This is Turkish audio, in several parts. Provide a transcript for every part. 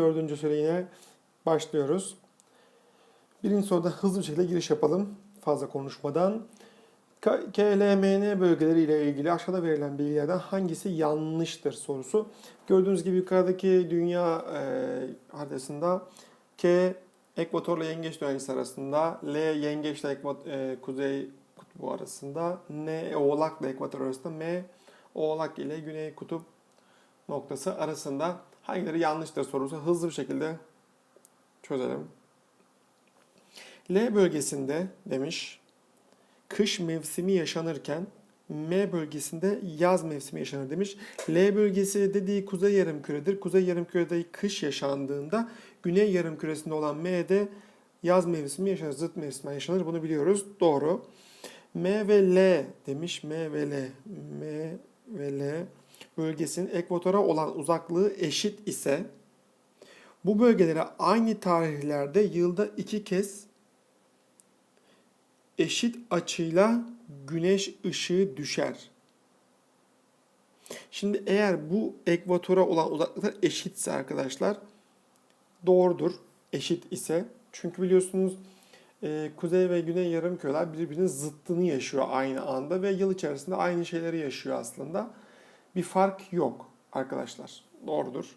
Dördüncü soru başlıyoruz. Birinci soruda hızlı bir şekilde giriş yapalım fazla konuşmadan. KLMN bölgeleri ile ilgili aşağıda verilen bilgilerden hangisi yanlıştır sorusu. Gördüğünüz gibi yukarıdaki dünya e, haritasında K ekvatorla yengeç döngüsü arasında, L yengeçle ekvat- e, kuzey kutbu arasında, N oğlakla ekvator arasında, M oğlak ile güney kutup noktası arasında hangileri yanlıştır sorusu hızlı bir şekilde çözelim. L bölgesinde demiş kış mevsimi yaşanırken M bölgesinde yaz mevsimi yaşanır demiş. L bölgesi dediği kuzey yarımküredir. Kuzey yarımkürede kış yaşandığında güney yarımküresinde olan M'de yaz mevsimi yaşanır. Zıt mevsimi yaşanır. Bunu biliyoruz. Doğru. M ve L demiş. M ve L. M ve L bölgesinin ekvatora olan uzaklığı eşit ise bu bölgelere aynı tarihlerde yılda iki kez eşit açıyla güneş ışığı düşer. Şimdi eğer bu ekvatora olan uzaklıklar eşitse arkadaşlar doğrudur. Eşit ise çünkü biliyorsunuz e, kuzey ve güney yarımküreler birbirinin zıttını yaşıyor aynı anda ve yıl içerisinde aynı şeyleri yaşıyor aslında. Bir fark yok arkadaşlar. Doğrudur.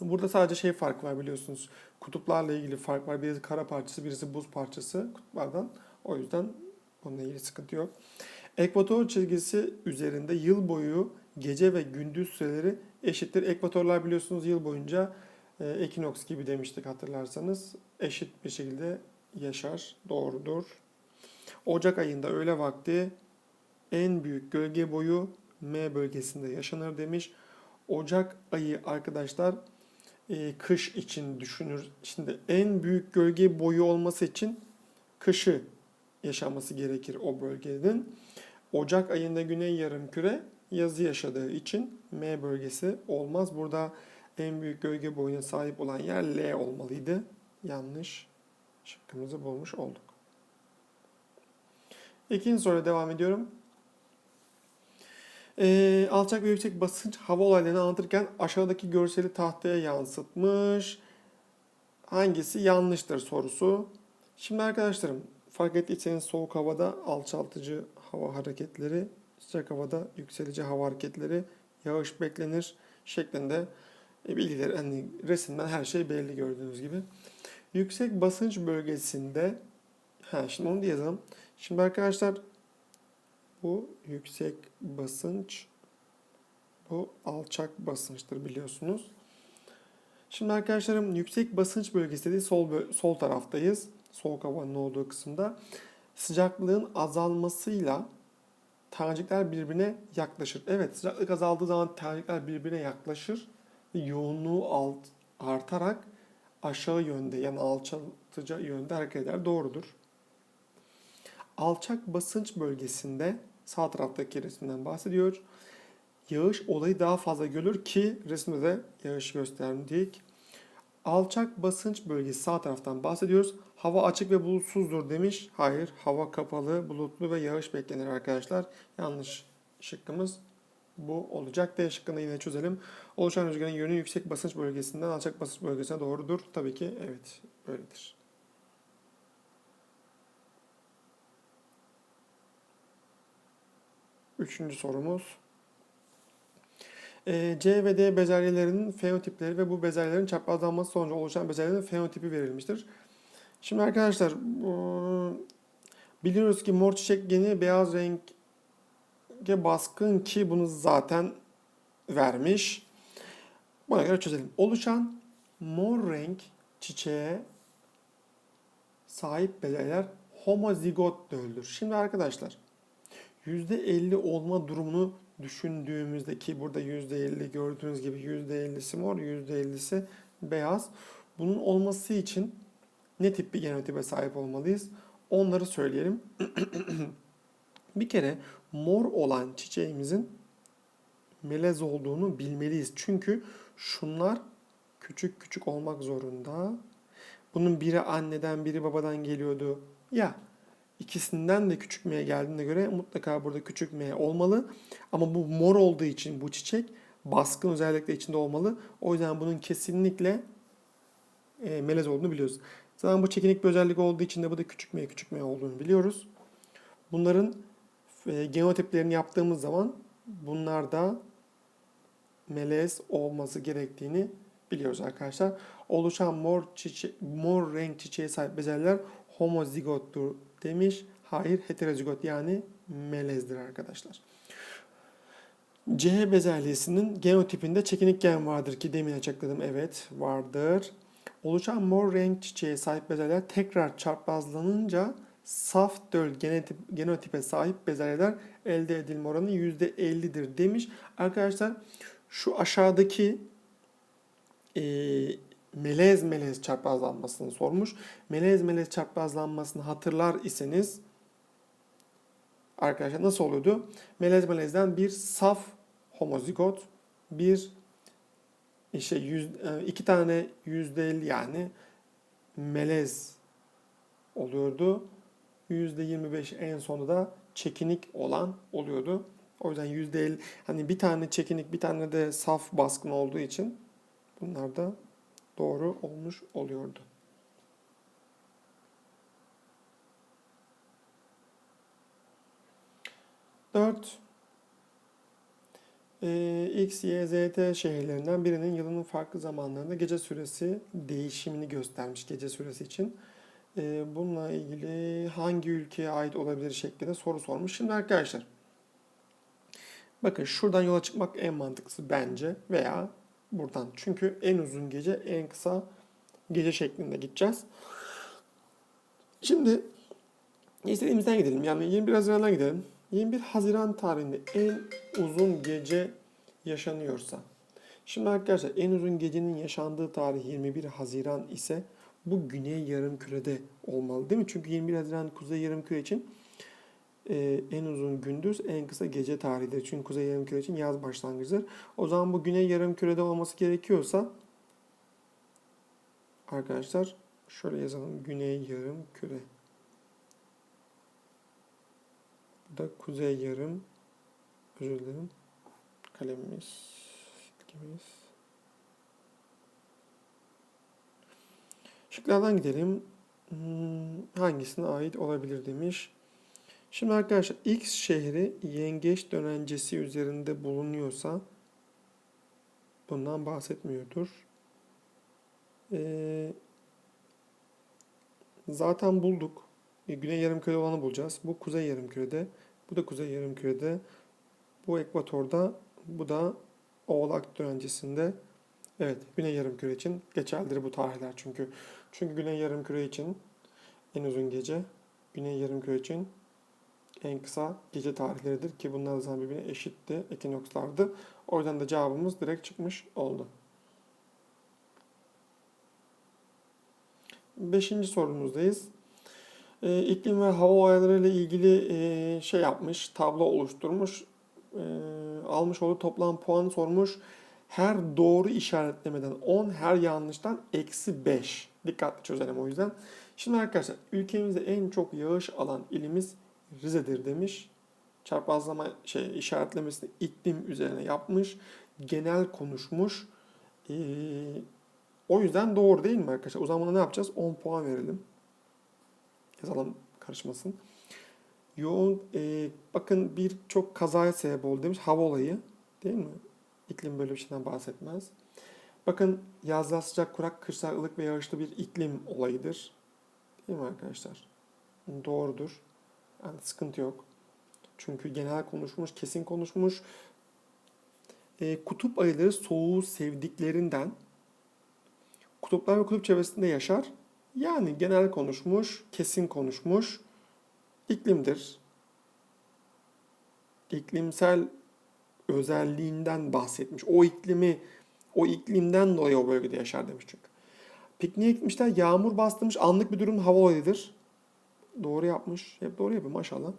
Burada sadece şey fark var biliyorsunuz. Kutuplarla ilgili fark var. Birisi kara parçası, birisi buz parçası kutuplardan. O yüzden onunla ilgili sıkıntı yok. Ekvator çizgisi üzerinde yıl boyu gece ve gündüz süreleri eşittir. Ekvatorlar biliyorsunuz yıl boyunca e, ekinoks gibi demiştik hatırlarsanız. Eşit bir şekilde yaşar. Doğrudur. Ocak ayında öğle vakti en büyük gölge boyu M bölgesinde yaşanır demiş. Ocak ayı arkadaşlar e, kış için düşünür. Şimdi en büyük gölge boyu olması için kışı yaşaması gerekir o bölgenin. Ocak ayında güney yarımküre yazı yaşadığı için M bölgesi olmaz. Burada en büyük gölge boyuna sahip olan yer L olmalıydı. Yanlış şıkkımızı bulmuş olduk. İkinci soruya devam ediyorum. Ee, alçak ve yüksek basınç hava olaylarını anlatırken aşağıdaki görseli tahtaya yansıtmış. Hangisi yanlıştır sorusu. Şimdi arkadaşlarım fark ettiyseniz soğuk havada alçaltıcı hava hareketleri, sıcak havada yükselici hava hareketleri, yağış beklenir şeklinde e, bilgiler hani resimden her şey belli gördüğünüz gibi. Yüksek basınç bölgesinde ha şimdi onu da yazalım. Şimdi arkadaşlar bu yüksek basınç, bu alçak basınçtır biliyorsunuz. Şimdi arkadaşlarım yüksek basınç bölgesi dediği sol, sol taraftayız. Soğuk havanın olduğu kısımda. Sıcaklığın azalmasıyla tanecikler birbirine yaklaşır. Evet sıcaklık azaldığı zaman tanecikler birbirine yaklaşır. Ve yoğunluğu alt, artarak aşağı yönde yani alçaltıcı yönde hareket eder. Doğrudur. Alçak basınç bölgesinde sağ taraftaki resimden bahsediyor. Yağış olayı daha fazla görülür ki resimde de yağış gösterdik. Alçak basınç bölgesi sağ taraftan bahsediyoruz. Hava açık ve bulutsuzdur demiş. Hayır, hava kapalı, bulutlu ve yağış beklenir arkadaşlar. Yanlış şıkkımız bu olacak. D şıkkını yine çözelim. Oluşan rüzgarın yönü yüksek basınç bölgesinden alçak basınç bölgesine doğrudur. Tabii ki evet, böyledir. Üçüncü sorumuz. Ee, C ve D bezelyelerinin fenotipleri ve bu bezelyelerin çaprazlanması sonucu oluşan bezelyelerin fenotipi verilmiştir. Şimdi arkadaşlar biliyoruz ki mor çiçek geni beyaz renge baskın ki bunu zaten vermiş. Buna göre çözelim. Oluşan mor renk çiçeğe sahip bezelyeler homozigot döldür. Şimdi arkadaşlar %50 olma durumunu düşündüğümüzde ki burada %50 gördüğünüz gibi %50'si mor, %50'si beyaz. Bunun olması için ne tip bir genotipe sahip olmalıyız? Onları söyleyelim. bir kere mor olan çiçeğimizin melez olduğunu bilmeliyiz. Çünkü şunlar küçük küçük olmak zorunda. Bunun biri anneden biri babadan geliyordu. Ya İkisinden de küçük M geldiğine göre mutlaka burada küçük M olmalı. Ama bu mor olduğu için bu çiçek baskın özellikle içinde olmalı. O yüzden bunun kesinlikle e, melez olduğunu biliyoruz. Zaten bu çekinik bir özellik olduğu için de bu da küçük m küçük m olduğunu biliyoruz. Bunların e, genotiplerini yaptığımız zaman bunlar da melez olması gerektiğini biliyoruz arkadaşlar. Oluşan mor çiçe mor renk çiçeğe sahip bezeller homozigottur demiş. Hayır heterozigot yani melezdir arkadaşlar. C bezelyesinin genotipinde çekinik gen vardır ki demin açıkladım. Evet vardır. Oluşan mor renk çiçeğe sahip bezelyeler tekrar çarpazlanınca saf döl genotip, genotipe sahip bezelyeler elde edilme oranı %50'dir demiş. Arkadaşlar şu aşağıdaki e, melez melez çarpazlanmasını sormuş. Melez melez çarpazlanmasını hatırlar iseniz arkadaşlar nasıl oluyordu? Melez melezden bir saf homozigot, bir işte yüz, e, iki tane yüzde elli yani melez oluyordu. Yüzde yirmi beş en sonunda da çekinik olan oluyordu. O yüzden yüzde elli hani bir tane çekinik bir tane de saf baskın olduğu için bunlar da doğru olmuş oluyordu. Dört. Ee, X, Y, Z, T şehirlerinden birinin yılının farklı zamanlarında gece süresi değişimini göstermiş gece süresi için. Ee, bununla ilgili hangi ülkeye ait olabilir şeklinde soru sormuş. Şimdi arkadaşlar bakın şuradan yola çıkmak en mantıklısı bence veya buradan. Çünkü en uzun gece en kısa gece şeklinde gideceğiz. Şimdi istediğimizden gidelim. Yani 21 Haziran'dan gidelim. 21 Haziran tarihinde en uzun gece yaşanıyorsa. Şimdi arkadaşlar en uzun gecenin yaşandığı tarih 21 Haziran ise bu güney yarım kürede olmalı değil mi? Çünkü 21 Haziran kuzey yarım küre için e, en uzun gündüz en kısa gece tarihidir. Çünkü kuzey yarım küre için yaz başlangıcıdır. O zaman bu güney yarım kürede olması gerekiyorsa arkadaşlar şöyle yazalım. Güney yarım küre. Bu da kuzey yarım özür dilerim. Kalemimiz silgimiz. Şıklardan gidelim. Hmm, hangisine ait olabilir demiş. Şimdi arkadaşlar X şehri yengeç dönencesi üzerinde bulunuyorsa bundan bahsetmiyordur. Ee, zaten bulduk. Güney yarımkürede olanı bulacağız. Bu kuzey yarımkürede. Bu da kuzey yarımkürede. Bu ekvatorda. Bu da oğlak dönencesinde. Evet, güney yarımküre için geçerlidir bu tarihler çünkü. Çünkü güney yarımküre için en uzun gece, güney yarımküre için en kısa gece tarihleridir ki bunlar zaten birbirine eşitti, ekinokslardı. O yüzden de cevabımız direkt çıkmış oldu. Beşinci sorumuzdayız. E, iklim ve hava olayları ile ilgili e, şey yapmış, tablo oluşturmuş. E, almış olduğu toplam puan sormuş. Her doğru işaretlemeden 10, her yanlıştan eksi 5. Dikkatli çözelim o yüzden. Şimdi arkadaşlar ülkemizde en çok yağış alan ilimiz Rize'dir demiş. Çarpazlama şey işaretlemesini iklim üzerine yapmış. Genel konuşmuş. Ee, o yüzden doğru değil mi arkadaşlar? O zaman ne yapacağız? 10 puan verelim. Yazalım karışmasın. Yoğun e, bakın birçok kazaya sebep oldu demiş. Hava olayı değil mi? İklim böyle bir şeyden bahsetmez. Bakın yazlar sıcak, kurak, kışlar ılık ve yağışlı bir iklim olayıdır. Değil mi arkadaşlar? Doğrudur. Yani sıkıntı yok. Çünkü genel konuşmuş, kesin konuşmuş. E, kutup ayıları soğuğu sevdiklerinden kutuplar ve kutup çevresinde yaşar. Yani genel konuşmuş, kesin konuşmuş. iklimdir. İklimsel özelliğinden bahsetmiş. O iklimi, o iklimden dolayı o bölgede yaşar demiş çünkü. Pikniğe gitmişler, yağmur bastırmış, anlık bir durum hava olayıdır. Doğru yapmış. Hep doğru yapıyor maşallah.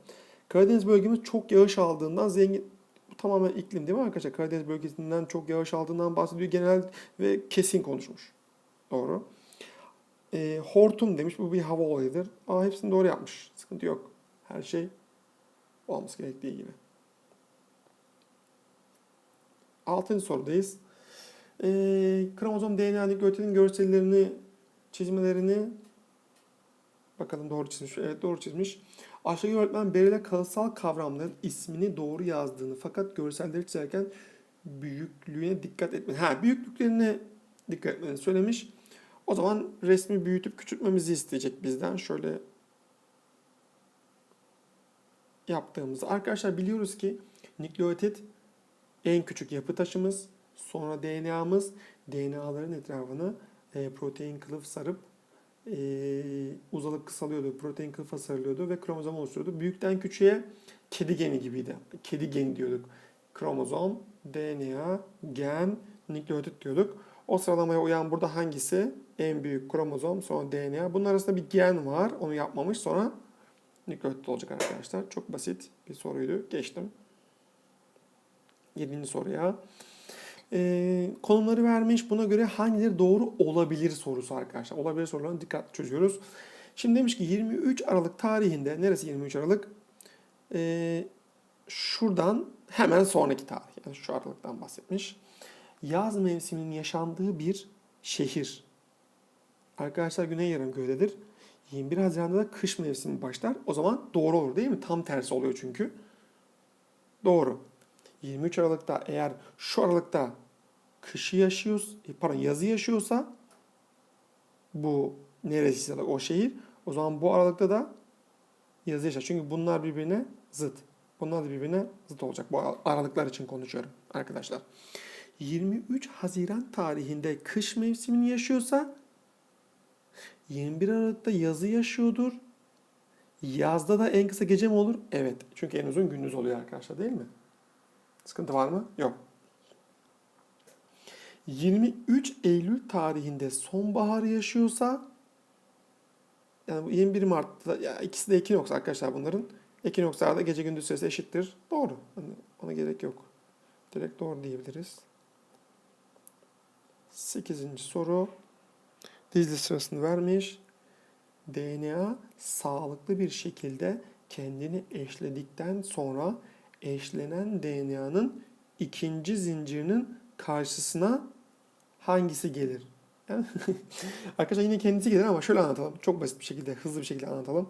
Karadeniz bölgemiz çok yağış aldığından zengin, bu tamamen iklim değil mi arkadaşlar? Karadeniz bölgesinden çok yağış aldığından bahsediyor. Genel ve kesin konuşmuş. Doğru. E, hortum demiş. Bu bir hava olayıdır. Aa, hepsini doğru yapmış. Sıkıntı yok. Her şey olması gerektiği gibi. Altıncı sorudayız. Ee, kromozom DNA nükleotidin görsellerini, çizmelerini bakalım doğru çizmiş. Evet doğru çizmiş. Aşağıdaki öğretmen Beril'e kalıtsal kavramların ismini doğru yazdığını fakat görselleri çizerken büyüklüğüne dikkat etmeni. Ha büyüklüklerine dikkat etmeni söylemiş. O zaman resmi büyütüp küçültmemizi isteyecek bizden. Şöyle yaptığımızda. Arkadaşlar biliyoruz ki nükleotit en küçük yapı taşımız. Sonra DNA'mız. DNA'ların etrafını e, protein kılıf sarıp e, uzalıp kısalıyordu. Protein kılıfa sarılıyordu ve kromozom oluşturuyordu. Büyükten küçüğe kedi geni gibiydi. Kedi geni diyorduk. Kromozom, DNA, gen, nükleotit diyorduk. O sıralamaya uyan burada hangisi? En büyük kromozom, sonra DNA. Bunun arasında bir gen var. Onu yapmamış. Sonra nükleotit olacak arkadaşlar. Çok basit bir soruydu. Geçtim. Yedinci soruya. Ee, konumları vermiş. Buna göre hangileri doğru olabilir sorusu arkadaşlar. Olabilir sorularını dikkatli çözüyoruz. Şimdi demiş ki 23 Aralık tarihinde, neresi 23 Aralık? Ee, şuradan hemen sonraki tarih. Yani şu aralıktan bahsetmiş. Yaz mevsiminin yaşandığı bir şehir. Arkadaşlar Güney Yarımköy'dedir. 21 Haziran'da da kış mevsimi başlar. O zaman doğru olur değil mi? Tam tersi oluyor çünkü. Doğru. 23 Aralık'ta eğer şu aralıkta kışı yaşıyoruz, e, pardon yazı yaşıyorsa bu neresi o şehir o zaman bu aralıkta da yazı yaşar. Çünkü bunlar birbirine zıt. Bunlar da birbirine zıt olacak. Bu aralıklar için konuşuyorum arkadaşlar. 23 Haziran tarihinde kış mevsimini yaşıyorsa 21 Aralık'ta yazı yaşıyordur. Yazda da en kısa gece mi olur? Evet. Çünkü en uzun gündüz oluyor arkadaşlar değil mi? Sıkıntı var mı? Yok. 23 Eylül tarihinde sonbahar yaşıyorsa yani bu 21 Mart'ta ya ikisi de ekinoks arkadaşlar bunların. Ekinokslarda gece gündüz süresi eşittir. Doğru. Hani ona gerek yok. Direkt doğru diyebiliriz. 8. soru. Dizli sırasını vermiş. DNA sağlıklı bir şekilde kendini eşledikten sonra eşlenen DNA'nın ikinci zincirinin karşısına hangisi gelir? Arkadaşlar yine kendisi gelir ama şöyle anlatalım. Çok basit bir şekilde, hızlı bir şekilde anlatalım.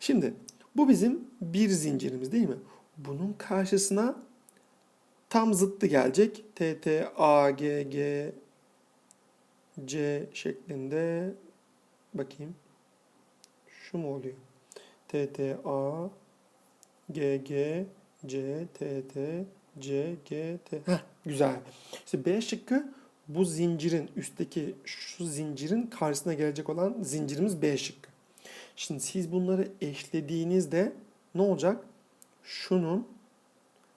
Şimdi bu bizim bir zincirimiz değil mi? Bunun karşısına tam zıttı gelecek. T, T, A, G, G, C şeklinde bakayım. Şu mu oluyor? T, T, A, G, G, C, T, T, C, G, T. Heh, güzel. İşte B şıkkı bu zincirin üstteki şu zincirin karşısına gelecek olan zincirimiz B şıkkı. Şimdi siz bunları eşlediğinizde ne olacak? Şunun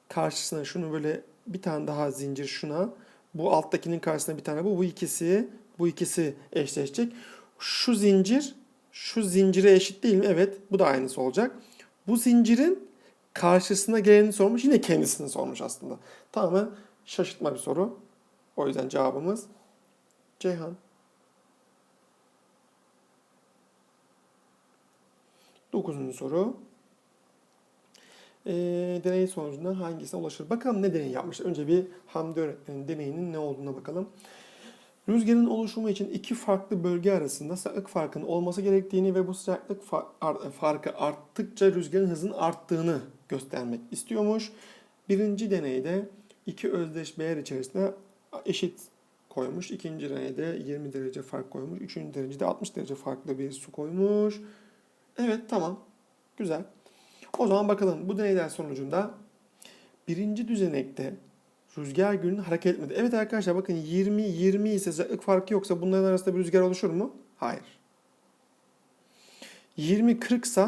karşısına şunu böyle bir tane daha zincir şuna. Bu alttakinin karşısına bir tane bu. Bu ikisi bu ikisi eşleşecek. Şu zincir şu zincire eşit değil mi? Evet. Bu da aynısı olacak. Bu zincirin karşısına geleni sormuş. Yine kendisini sormuş aslında. Tamamen şaşırtma bir soru. O yüzden cevabımız Ceyhan. Dokuzuncu soru. E, deney sonucunda hangisine ulaşır? Bakalım ne deney yapmış. Önce bir Hamdi öğretmenin deneyinin ne olduğuna bakalım. Rüzgarın oluşumu için iki farklı bölge arasında sıcaklık farkının olması gerektiğini ve bu sıcaklık farkı arttıkça rüzgarın hızının arttığını göstermek istiyormuş. Birinci deneyde iki özdeş değer içerisinde eşit koymuş. İkinci deneyde 20 derece fark koymuş. Üçüncü derecede 60 derece farklı bir su koymuş. Evet tamam. Güzel. O zaman bakalım bu deneyler sonucunda birinci düzenekte rüzgar günün hareket etmedi. Evet arkadaşlar bakın 20-20 ise sıcaklık farkı yoksa bunların arasında bir rüzgar oluşur mu? Hayır. 20-40 ise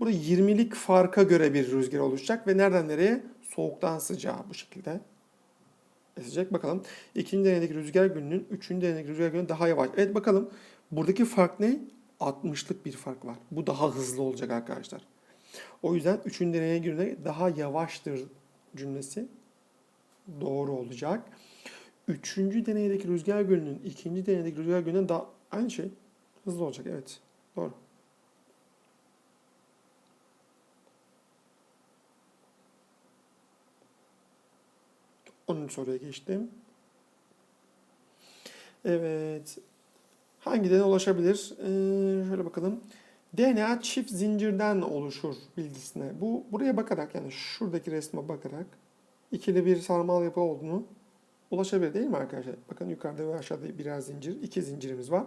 burada 20'lik farka göre bir rüzgar oluşacak ve nereden nereye? Soğuktan sıcağa bu şekilde esecek. Bakalım ikinci deneydeki rüzgar gününün üçüncü deneydeki rüzgar günü daha yavaş. Evet bakalım buradaki fark ne? 60'lık bir fark var. Bu daha hızlı olacak arkadaşlar. O yüzden üçüncü deneye göre daha yavaştır cümlesi doğru olacak. Üçüncü deneydeki rüzgar gölünün ikinci deneydeki rüzgar gölünden daha aynı şey. Hızlı olacak evet. Doğru. 10. soruya geçtim. Evet. Hangi DNA ulaşabilir? Ee, şöyle bakalım. DNA çift zincirden oluşur bilgisine. Bu buraya bakarak yani şuradaki resme bakarak ikili bir sarmal yapı olduğunu ulaşabilir değil mi arkadaşlar? Bakın yukarıda ve aşağıda birer zincir, iki zincirimiz var.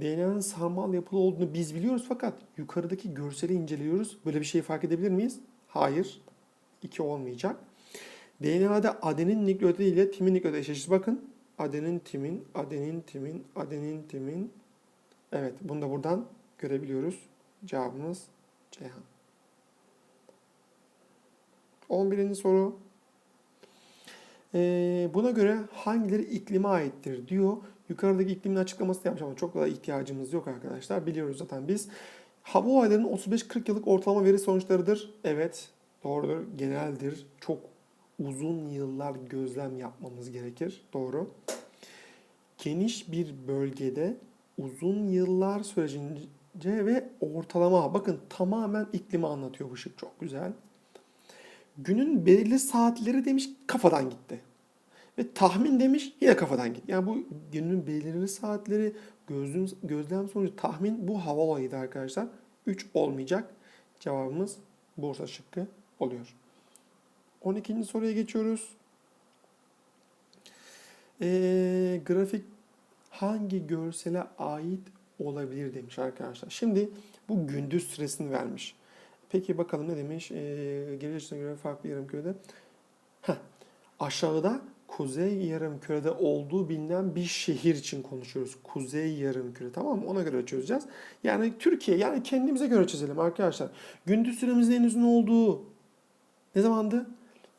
DNA'nın sarmal yapılı olduğunu biz biliyoruz fakat yukarıdaki görseli inceliyoruz. Böyle bir şeyi fark edebilir miyiz? Hayır. İki olmayacak. DNA'da adenin nükleotidi ile timin nükleotidi eşleşir. Bakın adenin timin, adenin timin, adenin timin. Evet bunu da buradan görebiliyoruz. Cevabımız Ceyhan. 11. soru. Ee, buna göre hangileri iklime aittir diyor. Yukarıdaki iklimin açıklamasını yapmış ama çok da ihtiyacımız yok arkadaşlar. Biliyoruz zaten biz. Hava olaylarının 35-40 yıllık ortalama veri sonuçlarıdır. Evet, doğrudur. Geneldir. Çok uzun yıllar gözlem yapmamız gerekir. Doğru. Geniş bir bölgede uzun yıllar sürecince ve ortalama. Bakın tamamen iklimi anlatıyor bu şık. Çok güzel. Günün belirli saatleri demiş kafadan gitti. Ve tahmin demiş yine kafadan gitti. Yani bu günün belirli saatleri gözlem, gözlem sonucu tahmin bu hava olayıydı arkadaşlar. 3 olmayacak. Cevabımız Bursa şıkkı oluyor. 12. soruya geçiyoruz. Ee, grafik hangi görsele ait olabilir demiş arkadaşlar. Şimdi bu gündüz süresini vermiş. Peki bakalım ne demiş? Ee, geri açısına göre farklı yarımkürede. Heh, aşağıda kuzey yarımkürede olduğu bilinen bir şehir için konuşuyoruz. Kuzey yarımküre tamam mı? Ona göre çözeceğiz. Yani Türkiye yani kendimize göre çözelim arkadaşlar. Gündüz süremizin en uzun olduğu ne zamandı?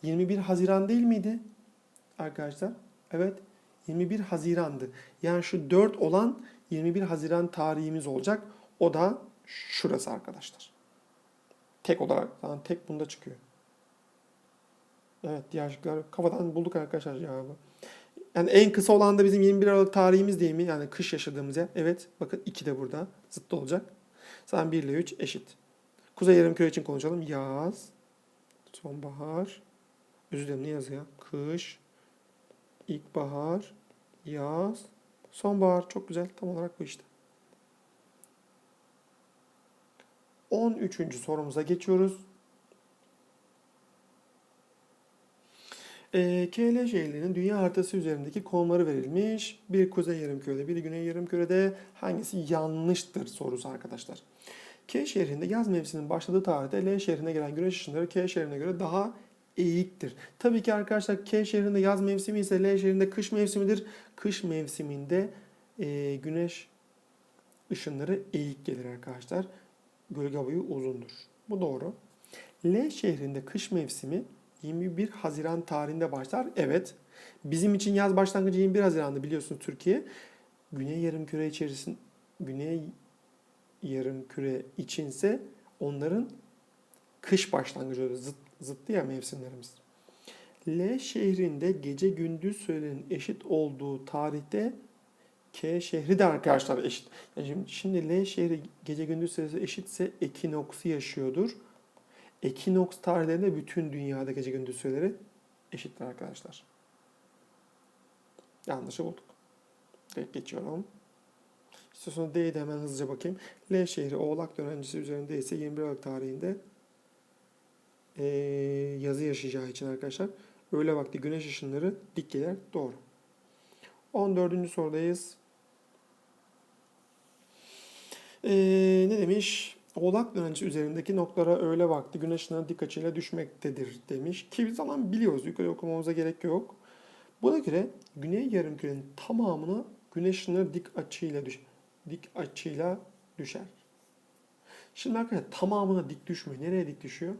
21 Haziran değil miydi? Arkadaşlar. Evet. 21 Haziran'dı. Yani şu 4 olan 21 Haziran tarihimiz olacak. O da şurası arkadaşlar. Tek olarak. Tamam, tek bunda çıkıyor. Evet diğer şıklar kafadan bulduk arkadaşlar cevabı. Yani en kısa olan da bizim 21 Aralık tarihimiz değil mi? Yani kış yaşadığımız yer. Evet bakın 2 de burada zıt olacak. Zaten 1 ile 3 eşit. Kuzey yarımküre için konuşalım. Yaz, sonbahar, özür ne yazı ya? Kış, ilkbahar, yaz, sonbahar. Çok güzel tam olarak bu işte. 13. sorumuza geçiyoruz. E, KL şehirlerinin dünya haritası üzerindeki konumları verilmiş. Bir kuzey yarımkürede, bir güney yarımkürede hangisi yanlıştır sorusu arkadaşlar. K şehrinde yaz mevsiminin başladığı tarihte L şehrine gelen güneş ışınları K şehrine göre daha eğiktir. Tabii ki arkadaşlar K şehrinde yaz mevsimi ise L şehrinde kış mevsimidir. Kış mevsiminde e, güneş ışınları eğik gelir arkadaşlar. Gölge boyu uzundur. Bu doğru. L şehrinde kış mevsimi 21 Haziran tarihinde başlar. Evet. Bizim için yaz başlangıcı 21 Haziran'da biliyorsunuz Türkiye. Güney yarımküre içerisinde Güney yarımküre içinse onların kış başlangıcı zıt, zıttı ya mevsimlerimiz. L şehrinde gece gündüz sürenin eşit olduğu tarihte K şehri de arkadaşlar eşit. Yani şimdi, L şehri gece gündüz süresi eşitse ekinoksu yaşıyordur. Ekinoks tarihlerinde bütün dünyada gece gündüz süreleri eşittir arkadaşlar. Yanlışı bulduk. Direkt geçiyorum. Sonra D'yi de hemen hızlıca bakayım. L şehri Oğlak dönencesi üzerinde ise 21 Aralık tarihinde ee, yazı yaşayacağı için arkadaşlar öğle vakti güneş ışınları dik gelir. Doğru. 14. sorudayız. Ee, ne demiş? Oğlak dönencesi üzerindeki noktalara öğle vakti güneş ışınları dik açıyla düşmektedir demiş. Ki biz zaman biliyoruz. Yukarı okumamıza gerek yok. Buna göre güney yarımkürenin tamamına güneş ışınları dik açıyla düş dik açıyla düşer. Şimdi arkadaşlar tamamına dik düşmüyor. Nereye dik düşüyor?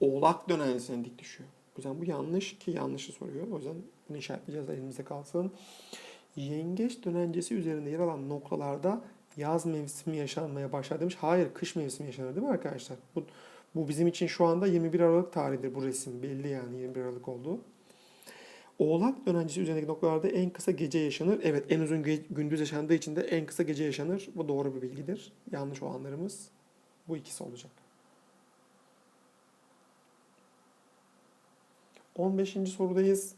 Oğlak dönencesine dik düşüyor. O yüzden bu yanlış ki yanlışı soruyor. O yüzden bunu işaretleyeceğiz elimizde kalsın. Yengeç dönencesi üzerinde yer alan noktalarda yaz mevsimi yaşanmaya başlar demiş. Hayır kış mevsimi yaşanır değil mi arkadaşlar? Bu, bu bizim için şu anda 21 Aralık tarihidir bu resim. Belli yani 21 Aralık oldu. Oğlak dönencesi üzerindeki noktalarda en kısa gece yaşanır. Evet en uzun gündüz yaşandığı için de en kısa gece yaşanır. Bu doğru bir bilgidir. Yanlış olanlarımız bu ikisi olacak. 15. sorudayız.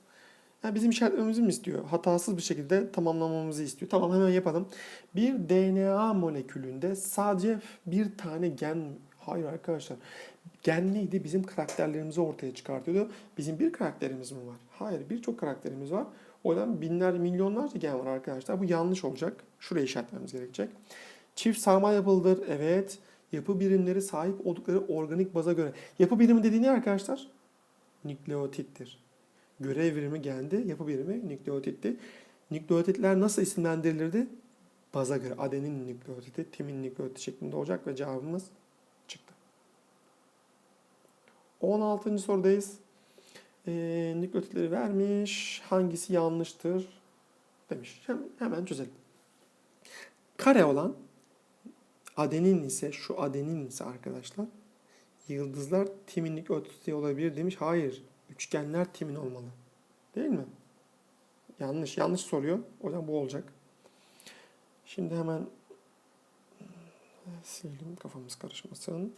Ha, bizim işaretlememizi mi istiyor? Hatasız bir şekilde tamamlamamızı istiyor. Tamam hemen yapalım. Bir DNA molekülünde sadece bir tane gen... Hayır arkadaşlar. Gen neydi? Bizim karakterlerimizi ortaya çıkartıyordu. Bizim bir karakterimiz mi var? Hayır birçok karakterimiz var. O yüzden binler, milyonlarca gen var arkadaşlar. Bu yanlış olacak. Şuraya işaretlememiz gerekecek. Çift sarmal yapılıdır. Evet. Yapı birimleri sahip oldukları organik baza göre. Yapı birimi dediği ne arkadaşlar? Nükleotittir. Görev birimi geldi. Yapı birimi nükleotitti. Nükleotitler nasıl isimlendirilirdi? Baza göre. Adenin nükleotidi, timin nükleotidi şeklinde olacak ve cevabımız çıktı. 16. sorudayız. Ee, nükleotitleri vermiş. Hangisi yanlıştır? Demiş. Hem- hemen çözelim. Kare olan adenin ise şu adenin ise arkadaşlar yıldızlar timin nükleotidi olabilir demiş. Hayır. Üçgenler timin olmalı. Değil mi? Yanlış. Yanlış soruyor. O yüzden bu olacak. Şimdi hemen silelim kafamız karışmasın.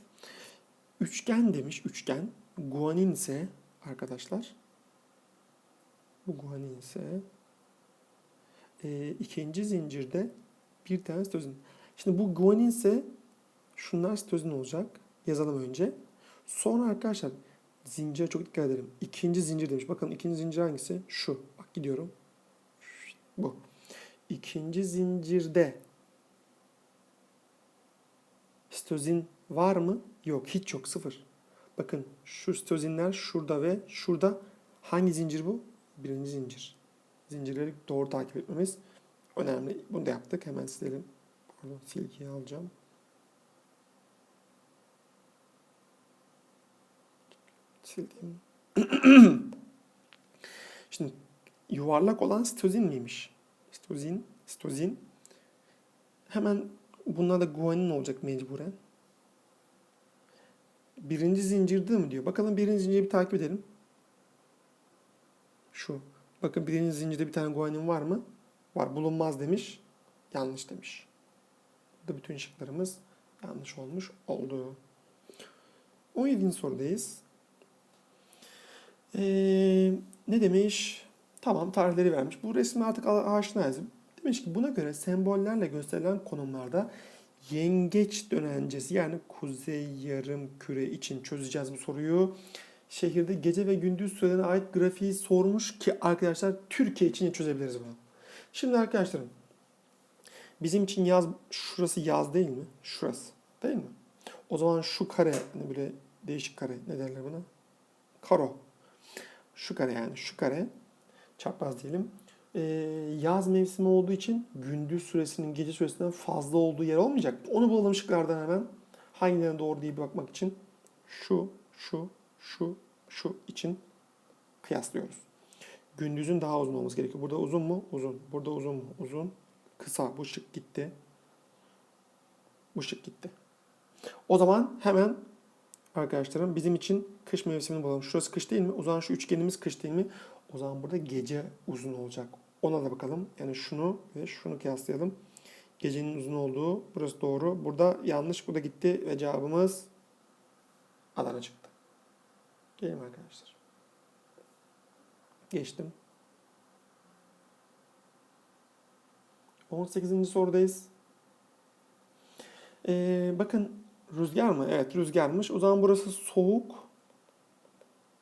Üçgen demiş. Üçgen. Guanin ise arkadaşlar bu guanin ise e, ikinci zincirde bir tane sitozin. Şimdi bu guanin ise şunlar sitozin olacak. Yazalım önce. Sonra arkadaşlar zincire çok dikkat edelim. İkinci zincir demiş. Bakın ikinci zincir hangisi? Şu. Bak gidiyorum. Bu. İkinci zincirde sitozin var mı? Yok. Hiç yok. Sıfır. Bakın şu sitozinler şurada ve şurada. Hangi zincir bu? Birinci zincir. Zincirleri doğru takip etmemiz önemli. Bunu da yaptık. Hemen silelim. Pardon silgiyi alacağım. Sildim. Şimdi yuvarlak olan sitozin miymiş? Sitozin, sitozin. Hemen bunlar da guanin olacak mecburen. Birinci zincirde mi diyor? Bakalım birinci zinciri bir takip edelim. Şu. Bakın birinci zincirde bir tane guanin var mı? Var. Bulunmaz demiş. Yanlış demiş. Burada bütün şıklarımız yanlış olmuş oldu. 17. sorudayız. Ee, ne demiş? Tamam tarihleri vermiş. Bu resmi artık a- aşinayız. Demiş ki buna göre sembollerle gösterilen konumlarda yengeç dönencesi yani kuzey yarım küre için çözeceğiz bu soruyu. Şehirde gece ve gündüz sürelerine ait grafiği sormuş ki arkadaşlar Türkiye için çözebiliriz bunu. Şimdi arkadaşlarım bizim için yaz şurası yaz değil mi? Şurası değil mi? O zaman şu kare hani böyle değişik kare ne derler buna? Karo. Şu kare yani şu kare çapraz diyelim. Ee, yaz mevsimi olduğu için gündüz süresinin gece süresinden fazla olduğu yer olmayacak. Onu bulalım şıklardan hemen. Hangilerine doğru diye bir bakmak için şu, şu, şu, şu için kıyaslıyoruz. Gündüzün daha uzun olması gerekiyor. Burada uzun mu? Uzun. Burada uzun mu? Uzun. Kısa. Bu şık gitti. Bu şık gitti. O zaman hemen arkadaşlarım bizim için kış mevsimini bulalım. Şurası kış değil mi? O zaman şu üçgenimiz kış değil mi? O zaman burada gece uzun olacak. Ona da bakalım. Yani şunu ve şunu kıyaslayalım. Gecenin uzun olduğu burası doğru. Burada yanlış. Bu da gitti ve cevabımız Adana çıktı. Gelin arkadaşlar. Geçtim. 18. sorudayız. Ee, bakın rüzgar mı? Evet rüzgarmış. O zaman burası soğuk.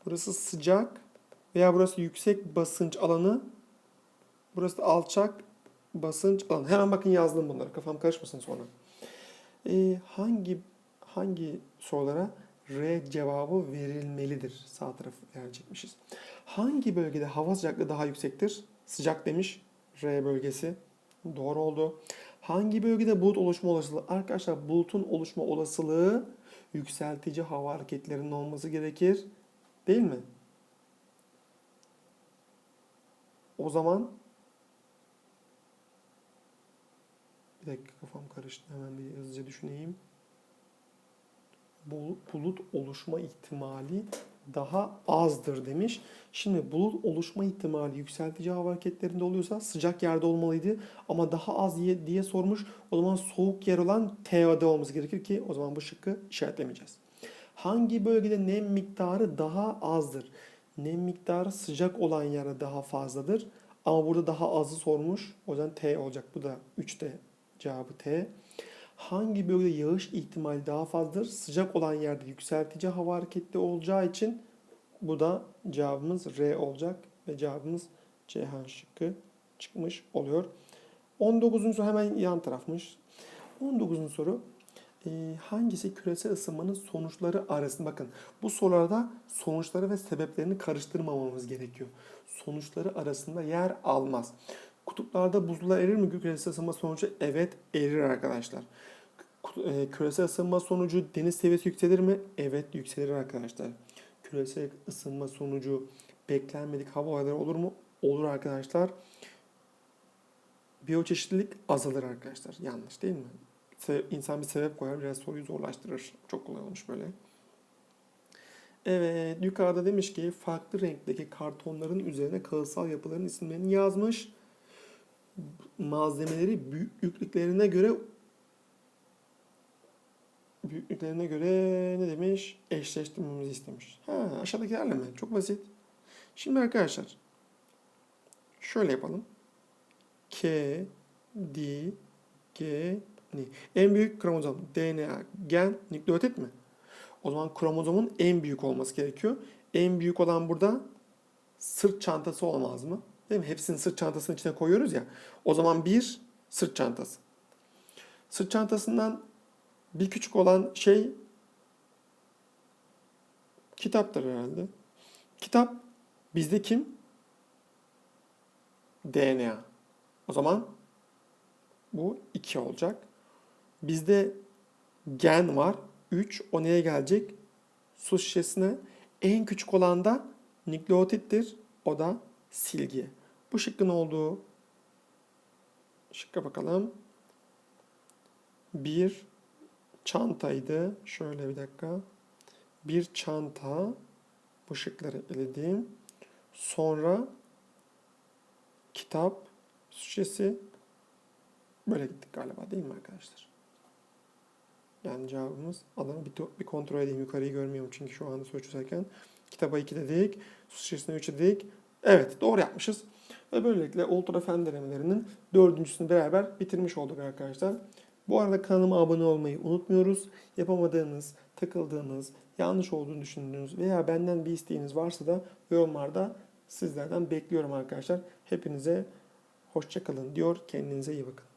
Burası sıcak. Veya burası yüksek basınç alanı. Burası da alçak basınç alanı. Hemen bakın yazdım bunları. Kafam karışmasın sonra. Ee, hangi hangi sorulara R cevabı verilmelidir? Sağ tarafı verecekmişiz. Hangi bölgede hava sıcaklığı daha yüksektir? Sıcak demiş. R bölgesi. Doğru oldu. Hangi bölgede bulut oluşma olasılığı? Arkadaşlar bulutun oluşma olasılığı yükseltici hava hareketlerinin olması gerekir. Değil mi? O zaman bir dakika kafam karıştı. Hemen bir hızlıca düşüneyim. Bul- Bulut oluşma ihtimali daha azdır demiş. Şimdi bulut oluşma ihtimali yükseltici hava hareketlerinde oluyorsa sıcak yerde olmalıydı ama daha az diye, diye sormuş. O zaman soğuk yer olan TOD olması gerekir ki o zaman bu şıkkı işaretlemeyeceğiz. Hangi bölgede nem miktarı daha azdır? Nem miktarı sıcak olan yerde daha fazladır. Ama burada daha azı sormuş. O yüzden T olacak. Bu da 3'te cevabı T. Hangi bölgede yağış ihtimali daha fazladır? Sıcak olan yerde yükseltici hava hareketli olacağı için bu da cevabımız R olacak ve cevabımız Ceyhan şıkkı çıkmış oluyor. 19. soru hemen yan tarafmış. 19. soru e, hangisi küresel ısınmanın sonuçları arasında bakın bu sorularda sonuçları ve sebeplerini karıştırmamamız gerekiyor. Sonuçları arasında yer almaz. Kutuplarda buzullar erir mi küresel ısınma sonucu? Evet erir arkadaşlar. E, Küresel ısınma sonucu deniz seviyesi yükselir mi? Evet yükselir arkadaşlar. Küresel ısınma sonucu beklenmedik hava olayları olur mu? Olur arkadaşlar. Biyoçeşitlilik azalır arkadaşlar. Yanlış değil mi? İnsan bir sebep koyar biraz soruyu zorlaştırır. Çok kolay olmuş böyle. Evet yukarıda demiş ki farklı renkteki kartonların üzerine kağıtsal yapıların isimlerini yazmış. Malzemeleri büyüklüklerine göre büyüklüklerine göre ne demiş? Eşleştirmemizi istemiş. Ha, aşağıdakilerle mi? Çok basit. Şimdi arkadaşlar şöyle yapalım. K, D, G, N. En büyük kromozom DNA, gen, nükleotit mi? O zaman kromozomun en büyük olması gerekiyor. En büyük olan burada sırt çantası olmaz mı? Değil mi? Hepsini sırt çantasının içine koyuyoruz ya. O zaman bir sırt çantası. Sırt çantasından bir küçük olan şey kitaptır herhalde. Kitap bizde kim? DNA. O zaman bu 2 olacak. Bizde gen var. 3. O neye gelecek? Su şişesine. En küçük olan da nükleotittir. O da silgi. Bu şıkkın olduğu şıkka bakalım. Bir çantaydı. Şöyle bir dakika. Bir çanta. Bu şıkları eledim. Sonra kitap, şişesi. Böyle gittik galiba değil mi arkadaşlar? Yani cevabımız alanı bir, bir kontrol edeyim. Yukarıyı görmüyorum çünkü şu anda soru çözerken. Kitaba 2 dedik. Su şişesine 3 dedik. Evet doğru yapmışız. Ve böylelikle ultra fen denemelerinin dördüncüsünü beraber bitirmiş olduk arkadaşlar. Bu arada kanalıma abone olmayı unutmuyoruz. Yapamadığınız, takıldığınız, yanlış olduğunu düşündüğünüz veya benden bir isteğiniz varsa da yorumlarda sizlerden bekliyorum arkadaşlar. Hepinize hoşçakalın diyor. Kendinize iyi bakın.